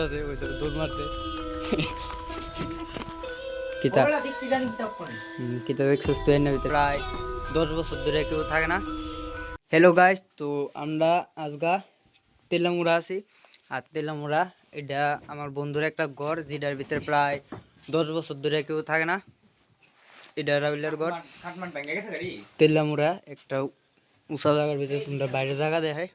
করতেছে ওই দৌড় মারছে। কিতা হুম, কিতা দেখছিস তুই এর ভিতরে। প্রায় দশ বছর ধরে কেউ থাকে না। হ্যালো গাইস তো আমরা আজগা তেলামুড়া আছি। আর তেলামুড়া এটা আমার বন্ধুর একটা ঘর যেটার ভিতরে প্রায় দশ বছর ধরে কেউ থাকে না। এটা রাবিলের ঘর। তেলামুড়া একটা উঁচা জায়গার ভিতরে তোমরা বাইরে জায়গা দেখায়।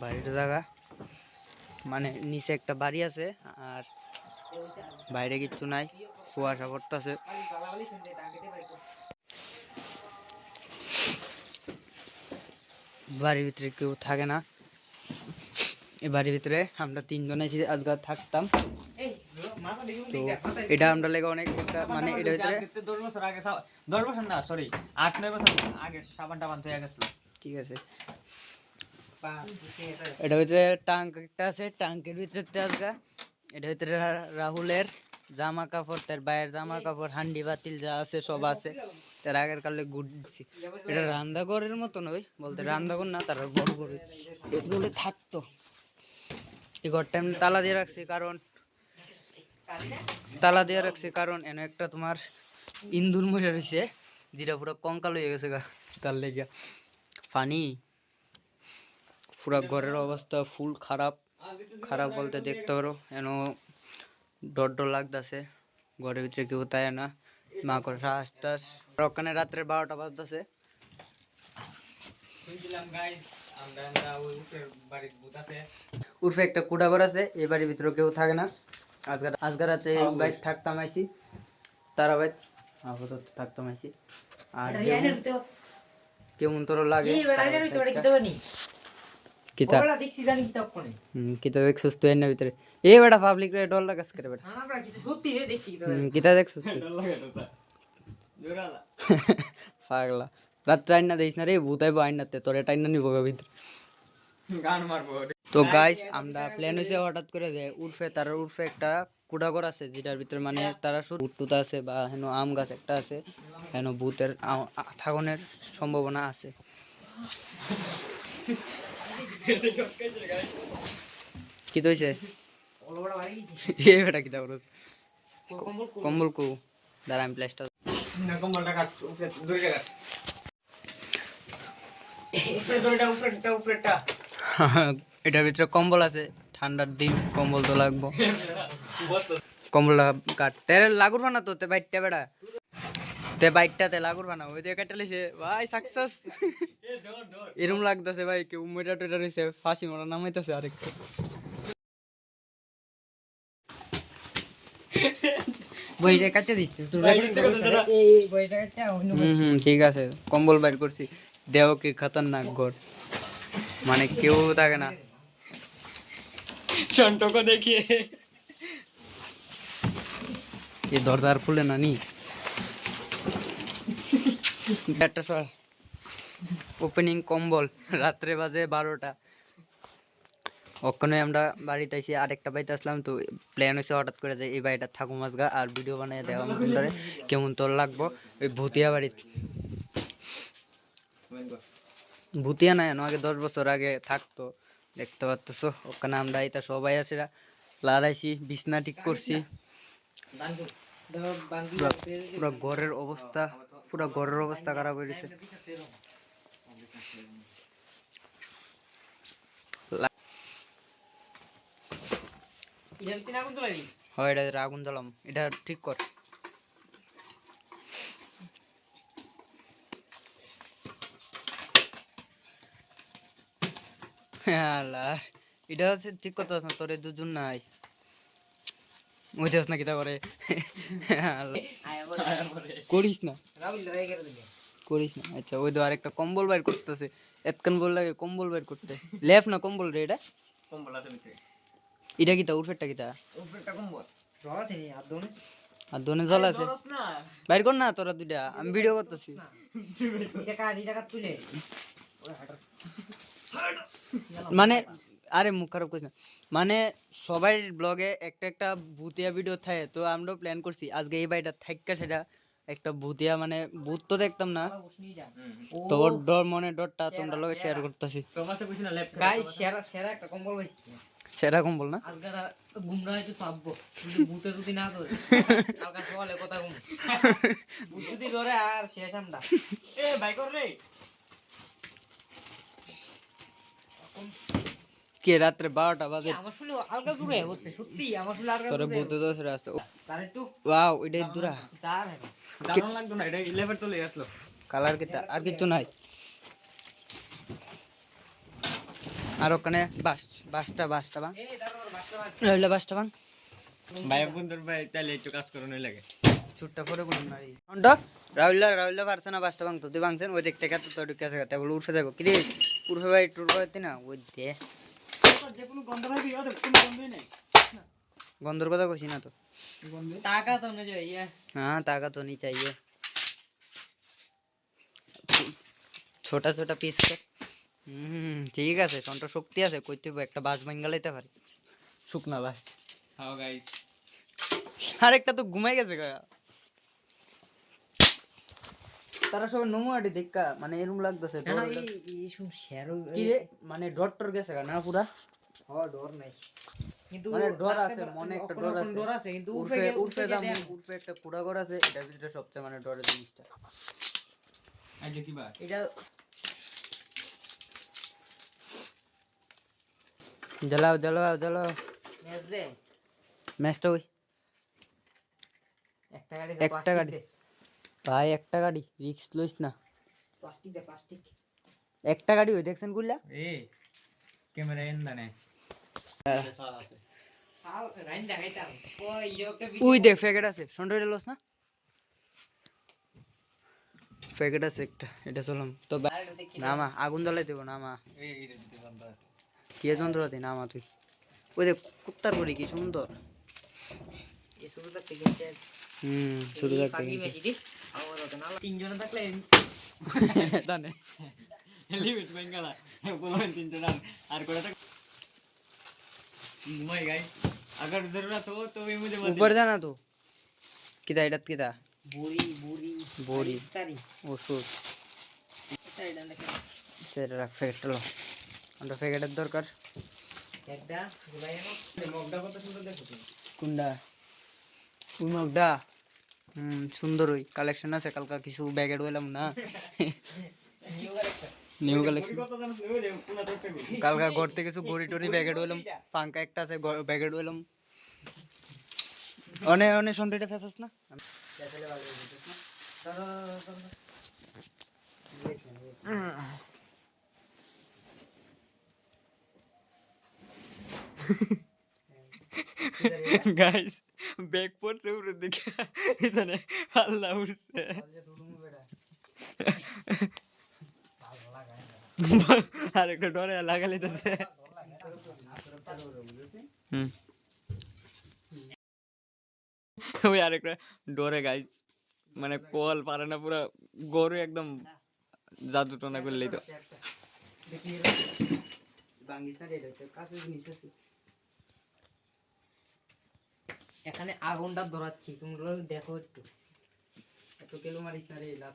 বাইরের জায়গা। মানে নিচে একটা বাড়ি আছে আর বাইরে কিচ্ছু নাই। কুয়াশা পড়তেছে। বাড়ির ভিতরে কেউ থাকে না। এই বাড়ির ভিতরে আমরা তিনজন আছি আজকে থাকতাম। তো এটা আমরা লেগে অনেক একটা মানে এটার ভিতরে দশ বছর আগে দশ বছর না সরি আট নয় বছর আগে সাবান টাবান তো গেছিল। ঠিক আছে। এটার ভিতরে টাঙ্ক একটা আছে টাঙ্কের ভিতরে তেজগা এটার ভিতরে রাহুলের জামা কাপড় তার বাইরের জামা কাপড় হান্ডি বাতিল যা আছে সব আছে। তার আগের কালে গুড দিছি এটা রান্নাঘরের মতো নয় বলতে রান্নাঘর না তারা বড় করে এগুলো থাকতো। এই ঘরটা এমনি তালা দিয়ে রাখছি কারণ তালা দিয়ে রাখছে কারণ এনে একটা তোমার ইন্দুর মরে রয়েছে যেটা পুরো কঙ্কাল হয়ে গেছে গা। তার লেগে পানি পুরা ঘরের অবস্থা ফুল খারাপ। খারাপ বলতে দেখতে পারো এন ডর ডর লাগতেছে। ঘরের ভিতরে কেউ তাই না। মা করে শ্বাস টাস। ওখানে রাত্রে বারোটা বাজতেছে। উর্ফে একটা কুড়া ঘর আছে। এই বাড়ির ভিতরে কেউ থাকে না। আজকাল আজকাল রাত্রে এই বাইক থাকতাম আইসি তারা বাইক আপাতত থাকতাম আইসি আর কেমন- তোর লাগে? কিতা হুম, কিতা দেখছিস তুই এর ভিতরে। এ বেটা পাবলিক রে ডর লাগাস করে বেটা কিতা দেখছিস তুই জোরালা। পাগলা। রাত্রে আইনা দিস না রে ভূত আইবো আইনাতে তোর এটা আইনা নিবো ভিতরে। গান মারবো। তো গাইস আমরা প্ল্যান হয়েছে হঠাৎ করে যে উর্ফে, তার উর্ফে একটা কুড়াঘর আছে, যেটার ভিতরে মানে তারা শুধু আছে বা হেন আম গাছ একটা আছে, হেন ভূতের থাকনের সম্ভাবনা আছে। কি তো হয়েছে এ কম্বল কু। দাঁড়া, আমি প্লেসটা কম্বলটা কাট দড়িটা কাট উপরেটা উপরেটা এটার ভিতরে কম্বল আছে। ঠান্ডার দিন কম্বল তো লাগবো। কম্বলটা কাট। লাগুর বানা তো তে বাইটটা বেড়া। তে বাইটটা তে লাগুর বানা ওই দিয়ে ভাই সাকসেস এরম লাগতেছে ভাই কেউ মেটা টেটা রয়েছে ফাঁসি মারা নামাইতেছে আরেকটু। বইটা কাটতে ঠিক আছে। কম্বল বাইর করছি। দেহ কি খতরনাক ঘর। মানে কেউ থাকে না। চন্টকো দেখিয়ে এই দরজা আর খুলে না নি? একটা সর ওপেনিং কম্বল রাত্রে বাজে বারোটা। ওখানে আমরা বাড়িতে আইসি আরেকটা বাড়িতে আসলাম তো প্ল্যান হয়েছে হঠাৎ করে যে এই বাড়িটা থাকু মাছগা আর ভিডিও বানিয়ে দেওয়া মতন ধরে কেমন তোর লাগবো? ওই ভুতিয়া বাড়ি ভুতিয়া না এনো আগে দশ বছর আগে থাকতো দেখতে পাচ্ছ ওখানে আমরা এটা সবাই আছে লাড়াইছি বিছনা ঠিক করছি। পুরা পুরা ঘরের অবস্থা পুরা ঘরের অবস্থা খারাপ হয়ে গেছে। হয় এটা আগুন জ্বলাম এটা ঠিক কর। আল্লাহ এটা হচ্ছে ঠিক কথা আছে না তোর দুজন নাই। বুঝতেছ না কিতা করে করিস না। করিস না। আচ্ছা ওই তো আরেকটা কম্বল বাইর করতেছে। এতক্ষণ বল লাগে কম্বল বাইর করতে। লেফ না কম্বল রে এটা? কম্বল আছে ভিতরে। এটা কিতা উর্ফেরটা কিতা উপরেটা কম্বল। আর দোনে? জল আছে? বাইর কর না তোরা দুইটা আমি ভিডিও করতেছি। মানে আরে মুখ খারাপ করিস না। মানে সবাই ব্লগে একটা একটা ভূতিয়া ভিডিও থাকে তো আমরাও প্ল্যান করছি। আজকে এই বাড়িটা থাইকা সেটা একটা ভূতিয়া মানে ভূত তো দেখতাম না। তো ডর মনে ডরটা তোমরা লগে শেয়ার করতেছি। তোমার তো না লেফট গাইস সেরা কম্বল না? ভূতে যদি না ধরে কালকা সকালে কথা কম। ভূত যদি ধরে আর শেষ আমরা। এ ভাই কর রে। কে রাত্রে বারোটা বাজে? তোরে রাস্তা ওয়াও এটাই দূরা। তার দারুণ লাগতো। না এটা লেফট তো লেগে আসলো। কালার কিতা আর কিছু নাই। আর ওখানে বাস বাসটা বাসটা বাং রইলে বাসটা বাং ভাই বন্ধুর ভাই তাহলে একটু কাজ করুন ওই লাগে। চুটটা পরে বলুন না রাহুল্লা পারছে না বাসটা বাং তো তুই বাংছেন ওই দেখতে গেছে তো ঢুকে আছে বলে উঠে দেখো কি রে উঠে ভাই টুর করতে না ওই দে যে কোনো গন্ধ ভাই বিয়ে কোনো গন্ধই নেই গন্ধর কথা কইছি না তো টাকা তো না যে ইয়া हाँ ताकत होनी चाहिए ছোটা ছোটা পিস হুম ঠিক আছে সন্ট শক্তি আছে কইতে হবে একটা বাস বাঙ্গালাইতে পারে শুকনা বাস হাও গাইস আরেকটা তো ঘুমাই গেছে গা তারা সবাই নমুয়াটি দেখা মানে এরকম লাগতেছে কি মানে ডট টর গেছে না পুরা? হ ডর নাই। কিন্তু মানে ডর আছে মনে একটা ডর আছে। কিন্তু উঠে উঠে দাম গিয়ে একটা কুড়া ঘর আছে এটার ভিতরে সবচেয়ে মানে ডরের জিনিসটা। আই দেখি বা এটা জ্বালাও জ্বালাও জ্বালাও। ম্যাচ দে। ম্যাচটা ওই। একটা গাড়ি একটা গাড়ি। ভাই একটা গাড়ি রিক্স লইস না। প্লাস্টিক দে প্লাস্টিক। একটা গাড়ি ওই দেখছেন গুল্লা এ ক্যামেরা এন দানে দেখ প্যাকেট আছে। সন্ডা লস না? প্যাকেট আছে একটা এটা চলাম তো নামা আগুন জ্বালাই দেবো নামা। কে যন্ত্রপাতি নামা তুই। ওই দেখ কুত্তার করি কি সুন্দর। হুম শুরু থাকতে পাগলি মেশিটি আমার ওটা না তিনজনে থাকলে এটা নে লিমিট বেঙ্গালা বলবেন তিনজন আর আর করে থাক মই গাই अगर जरूरत हो तो भी मुझे मत উপরে জানা তো কিতা এটা কিতা বুড়ি বুড়ি বড়ি ইস্তারি ওষুধ এটা এটা দেখে সেটা রাখ প্যাকেটটা লো আমরা প্যাকেটের দরকার একটা গুলাই এনো মগটা কত সুন্দর দেখো তুমি কোনটা ওই মগটা হুম, সুন্দর ওই কালেকশন আছে, কালকা কিছু ব্যাগেট হইলাম না। নিউ কালেকশন কালকা ঘর থেকে কিছু গড়ি টড়ি ব্যাগেট হইলাম পাঙ্কা একটা আছে ব্যাগেট হইলাম অনে অনে সন্ধ্যেটা ফেসাস না? গাইস ব্যাগ পড়ছে উপরে দিকে। এখানে আল্লাহ উঠছে আর একটা ডরে লাগালে তাছে হুম। ওই আরেকটা ডরে গাইস মানে কল পারে না, পুরো গরু একদম জাদু টোনা করলেই তো। এখানে আগুনটা ধরাচ্ছি তোমরা দেখো একটু। এত কেলো মারিস না রে লাভ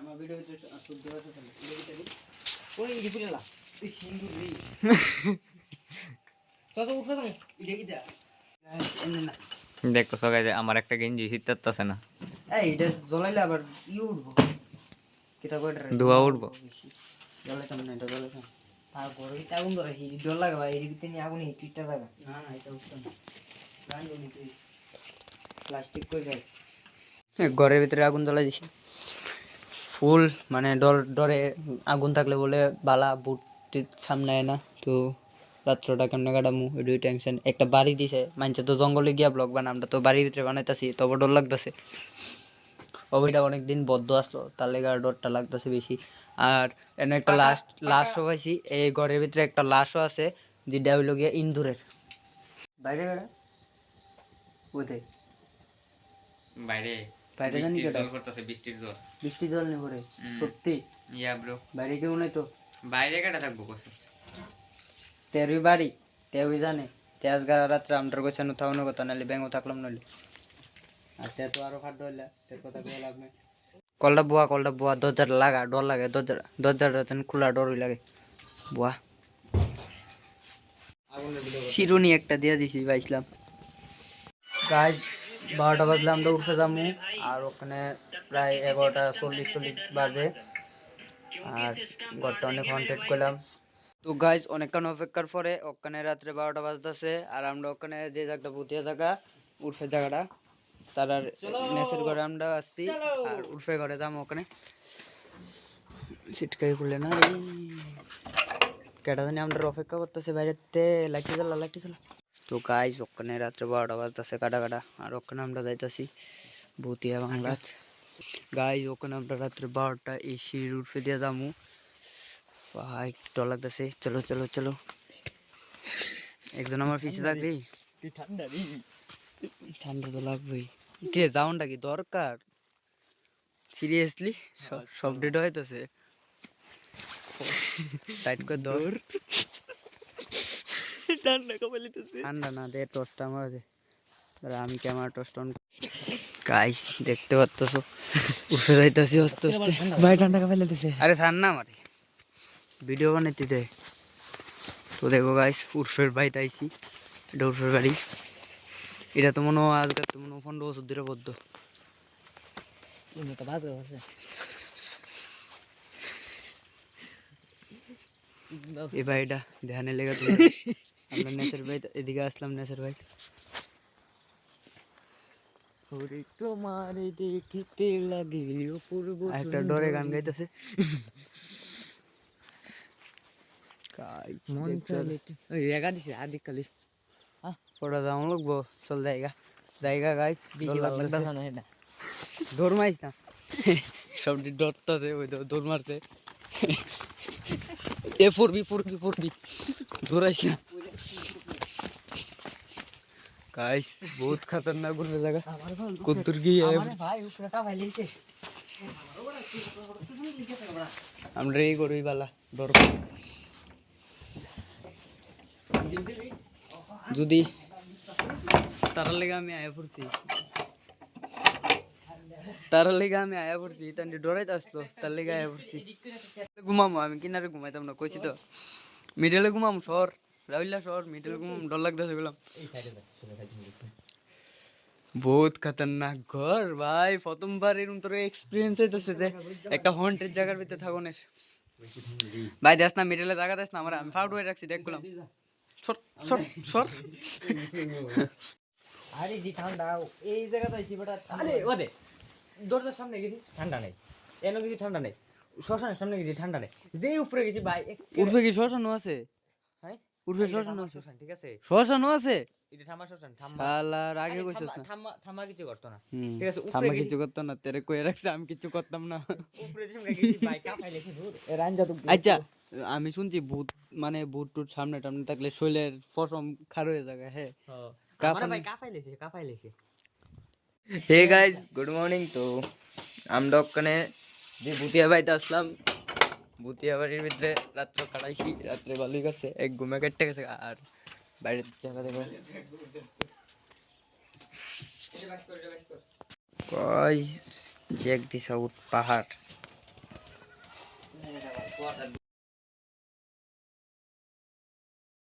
আমার ভিডিও তো শুদ্ধ ভাষা চলে ওই ইডি ফুলেলা তুই সিন্দুর রে। কত উঠবে তুমি এটা কি দা এমনি না দেখো সবাই আমার একটা গেঞ্জি শীতাচ্ছে না। এই এটা জ্বলাইলে আবার ই উঠবো। কিতা কয় ধোঁয়া উঠবো? জ্বলাইতাম না এটা জ্বলাইতাম। আর গরু ভিতরে আগুন ধরাইছি ইডি ডর লাগা ভাই ভিতরে নিয়ে আগুন এই টুইটটা লাগা। না না এটা উঠতাম প্লাস্টিক কই যায়। ঘরের ভিতরে আগুন জ্বলাই দিছে। ফুল মানে ডর ডরে আগুন থাকলে বলে বালা বুট সামনে আয় না। তো রাত্রটা কেমনে কাটামু এটাই টেনশন একটা বাড়ি দিছে মানছে তো জঙ্গলে গিয়া ব্লগ বানা আমরা তো বাড়ির ভিতরে বানাইতেছি তবে ডর লাগতেছে। ওইটা অনেকদিন বদ্ধ আসলো তার লেগে আর ডরটা লাগতেছে বেশি। আর এনে একটা লাস্ট লাশও পাইছি এই ঘরের ভিতরে একটা লাশও আছে যেটা হইল গিয়া ইন্দুরের। বাইরে কোথায় বাইরে। বাইরে জানি কেটা করতেছে বৃষ্টির জল। বৃষ্টি জল নেই পরে সত্যি? Yeah bro. বাইরে কেউ নেই তো? বাইরে কাটা থাকব কসে? তেরই বাড়ি তেউই জানে। তেজ গা রাত্রে আমটার গোছানো থাকানো কথা নাহলে ব্যাঙ্গও থাকলাম নাহলে আর তে তো আরও খাদ্য হইলা তে কথা কই লাভ নাই। কলটা বুয়া কলটা বুয়া দরজাটা লাগা ডর লাগে দরজা দরজাটা তেন খোলা ডরই লাগে। বুয়া। শিরুনি একটা দিয়ে দিছি পাইছিলাম গাছ বারোটা বাজলে আমরা উঠে যাব। আর ওখানে প্রায় এগারোটা চল্লিশ চল্লিশ বাজে। আর ঘরটা অনেক কন্টেক্ট করলাম। তো গাইজ অনেকক্ষণ অপেক্ষার পরে ওখানে রাত্রে বারোটা বাজতেছে। আর আমরা ওখানে যে জায়গাটা ভুতিয়া জায়গা, উর্ফে জায়গাটা, তার আর নেসের ঘরে আমরা আসছি আর উর্ফে ঘরে যাব ওখানে। সিটকাই খুলে না কেটা জানি আমরা অপেক্ষা করতেছে বাইরেতে। লাইটটি জ্বালা লাইটটি জ্বালা। তো গাইজ ওখানে রাত্রে বারোটা বাজতেছে কাটা কাটা আর ওখানে আমরা যাইতাছি ভুতিয়া বাংলাত গাইজ ওখানে আমরা রাত্রে বারোটা এই সিঁড়ি উঠে দিয়ে যাব ভাই ডর লাগতেছে। চলো চলো চলো। একজন আমার পিছিয়ে থাকলি? ঠান্ডা রে? ঠান্ডা তো লাগবেই। কে যাওনটা কি দরকার? সিরিয়াসলি সব ডেট হইতেছে। টাইট করে দৌড় ঠান্ডা কবে লিতেছে ঠান্ডা না দে টসটা আমার দে। আমি ক্যামেরা টস অন গাইস দেখতে পাচ্ছ উঠে যাইতেছি আস্তে আস্তে। ভাই ঠান্ডা কবে লিতেছে আরে ছাড় না আমারে। ভিডিও বানাইতে দে। তো দেখো গাইস উর্ফের বাড়িতে আইছি। এটা উর্ফের বাড়ি। এটা তো মনে হয় আজকাল তো মনে হয় পনেরো বছর ধরে বদ্ধ। এই বাড়িটা ধ্যানে লেগে তুমি আমরা নেসের ভাই এদিকে আসলাম নেসের ভাই। ওরে তোমারে দেখিতে লাগে অপূর্ব একটা ডরে গান গাইতেছে। মন চাইলে ওই রেগা দিছে আদিক কালি পড়া যাও লাগবো চল জায়গা। জায়গা গাইস বেশি ভালো না এটা? দৌড় মারিস না। সব ডরতেছে ওই দৌড় মারছে। এ পড়বি পড়বি পড়বি দৌড়াইস না। গাইস বহুত খতরনাক ঘুরবে জায়গা। কুত্তুর গিয়ে আমরা এই করবি বালা ডর যদি তার লেগে আমি আয়া পড়ছি। তার লেগে আমি আয়া পড়ছি তান্ডি ডরাইতে আসলো তার লেগে আয়া পড়ছি। ঘুমামো আমি কিনারে ঘুমাইতাম না কইছি তো। মিডলে ঘুমাম সর। মিডলে ডর লাগতেছে বললাম বহুত খতরনাক ঘর ভাই প্রথমবার এরকম তোর এক্সপিরিয়েন্স হইতেছে যে একটা হন্টেড জায়গার ভিতরে থাকুনের ভাই দেখ না মিডলে জায়গা দেখ না আমার আমি ফাউড হয়ে রাখছি দেখলাম সর সর সর। আরে জি ঠান্ডা এই আইছি বেটা আরে ওদে দরজার সামনে গেছি। ঠান্ডা নেই। এনো গেছি ঠান্ডা নেই। শ্মশানের সামনে গেছি ঠান্ডা নেই। যেই উপরে গেছি ভাই উঠবে কি শ্মশানও আছে? হ্যাঁ? আছে ঠিক আছে? শ্মশানও আছে এটা শ্মশান থামা শালার আগে কইছিস না থামা থামা কিছু করতো না। ঠিক আছে, উপরে আমরা কিছু করতাম না তেরে কই রাখছে আমি কিছু করতাম না। উপরে যে আমরা গেছি ভাই দূর। এ রাঞ্জা তো আচ্ছা আমি শুনছি ভূত মানে ভূত টুত সামনে টামনে থাকলে শৈলের পশম খার হয়ে যাবে হ্যাঁ। কাফান- ভাই কাঁপাই লেছি কাঁপাই লেছি। হে গাইজ গুড মর্নিং তো আমরা ওখানে যে ভুতিয়া বাড়িতে আসলাম ভুতিয়া বাড়ির ভিতরে রাত্রে কাটাইছি, রাত্রে ভালোই গেছে, এক ঘুমে কেটে গেছে, আর বাইরের জায়গা দেখবে কয় চেক দিস পাহাড়।